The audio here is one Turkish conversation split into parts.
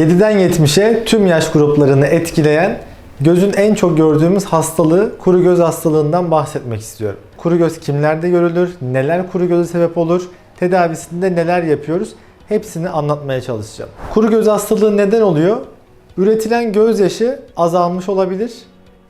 7'den 70'e tüm yaş gruplarını etkileyen gözün en çok gördüğümüz hastalığı kuru göz hastalığından bahsetmek istiyorum. Kuru göz kimlerde görülür, neler kuru göze sebep olur, tedavisinde neler yapıyoruz hepsini anlatmaya çalışacağım. Kuru göz hastalığı neden oluyor? Üretilen gözyaşı azalmış olabilir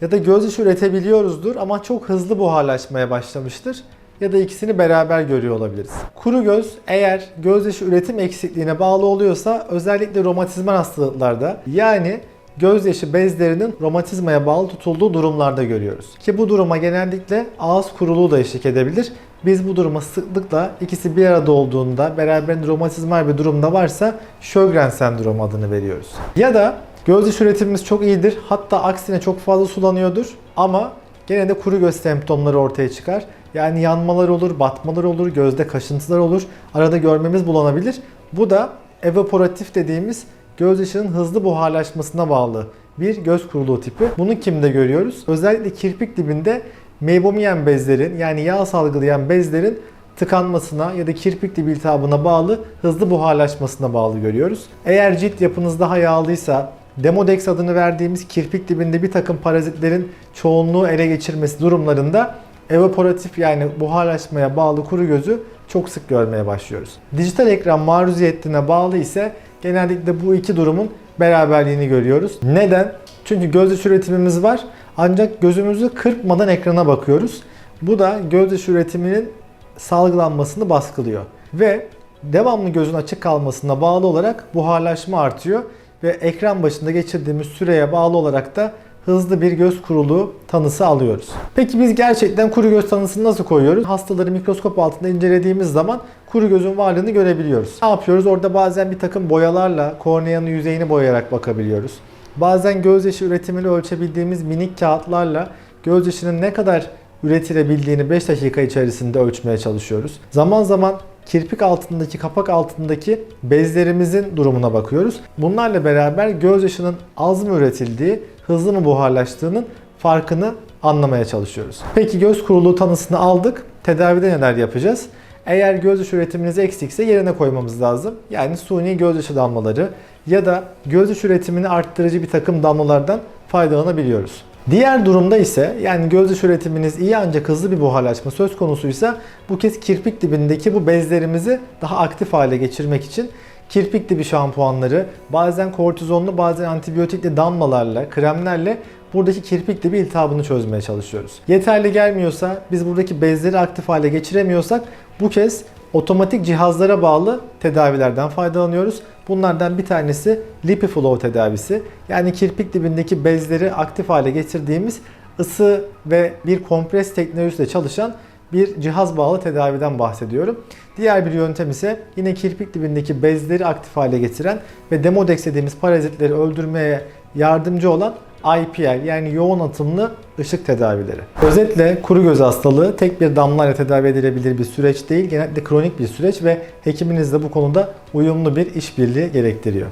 ya da gözyaşı üretebiliyoruzdur ama çok hızlı buharlaşmaya başlamıştır ya da ikisini beraber görüyor olabiliriz. Kuru göz eğer gözyaşı üretim eksikliğine bağlı oluyorsa özellikle romatizmal hastalıklarda yani gözyaşı bezlerinin romatizmaya bağlı tutulduğu durumlarda görüyoruz. Ki bu duruma genellikle ağız kuruluğu da eşlik edebilir. Biz bu duruma sıklıkla ikisi bir arada olduğunda beraberinde romatizmal bir durumda varsa Sjögren sendromu adını veriyoruz. Ya da gözyaşı üretimimiz çok iyidir. Hatta aksine çok fazla sulanıyordur ama gene de kuru göz semptomları ortaya çıkar. Yani yanmalar olur, batmalar olur, gözde kaşıntılar olur. Arada görmemiz bulanabilir. Bu da evaporatif dediğimiz gözyaşının hızlı buharlaşmasına bağlı bir göz kuruluğu tipi. Bunu kimde görüyoruz? Özellikle kirpik dibinde meibomiyen bezlerin yani yağ salgılayan bezlerin tıkanmasına ya da kirpik dibi iltihabına bağlı hızlı buharlaşmasına bağlı görüyoruz. Eğer cilt yapınız daha yağlıysa Demodex adını verdiğimiz kirpik dibinde bir takım parazitlerin çoğunluğu ele geçirmesi durumlarında evaporatif yani buharlaşmaya bağlı kuru gözü çok sık görmeye başlıyoruz. Dijital ekran maruziyetine bağlı ise genellikle bu iki durumun beraberliğini görüyoruz. Neden? Çünkü gözyaşı üretimimiz var ancak gözümüzü kırpmadan ekrana bakıyoruz. Bu da gözyaşı üretiminin salgılanmasını baskılıyor. Ve devamlı gözün açık kalmasına bağlı olarak buharlaşma artıyor ve ekran başında geçirdiğimiz süreye bağlı olarak da hızlı bir göz kuruluğu tanısı alıyoruz. Peki biz gerçekten kuru göz tanısını nasıl koyuyoruz? Hastaları mikroskop altında incelediğimiz zaman kuru gözün varlığını görebiliyoruz. Ne yapıyoruz? Orada bazen bir takım boyalarla korneanın yüzeyini boyayarak bakabiliyoruz. Bazen gözyaşı üretimini ölçebildiğimiz minik kağıtlarla gözyaşının ne kadar üretilebildiğini 5 dakika içerisinde ölçmeye çalışıyoruz. Zaman zaman kirpik altındaki, kapak altındaki bezlerimizin durumuna bakıyoruz. Bunlarla beraber gözyaşının az mı üretildiği, hızlı mı buharlaştığının farkını anlamaya çalışıyoruz. Peki göz kuruluğu tanısını aldık. Tedavide neler yapacağız? Eğer gözyaşı üretiminiz eksikse yerine koymamız lazım. Yani suni gözyaşı damlaları ya da gözyaşı üretimini arttırıcı bir takım damlalardan faydalanabiliyoruz. Diğer durumda ise yani gözyaşı üretiminiz iyi ancak hızlı bir buharlaşma söz konusuysa bu kez kirpik dibindeki bu bezlerimizi daha aktif hale geçirmek için kirpik dibi şampuanları bazen kortizonlu bazen antibiyotikli damlalarla, kremlerle buradaki kirpik dibi iltihabını çözmeye çalışıyoruz. Yeterli gelmiyorsa biz buradaki bezleri aktif hale geçiremiyorsak bu kez otomatik cihazlara bağlı tedavilerden faydalanıyoruz. Bunlardan bir tanesi LipiFlow tedavisi. Yani kirpik dibindeki bezleri aktif hale getirdiğimiz ısı ve bir kompres teknolojisiyle çalışan bir cihaz bağlı tedaviden bahsediyorum. Diğer bir yöntem ise yine kirpik dibindeki bezleri aktif hale getiren ve Demodex dediğimiz parazitleri öldürmeye yardımcı olan IPL yani yoğun atımlı ışık tedavileri. Özetle kuru göz hastalığı tek bir damlayla tedavi edilebilir bir süreç değil. Genellikle kronik bir süreç ve hekiminiz de bu konuda uyumlu bir işbirliği gerektiriyor.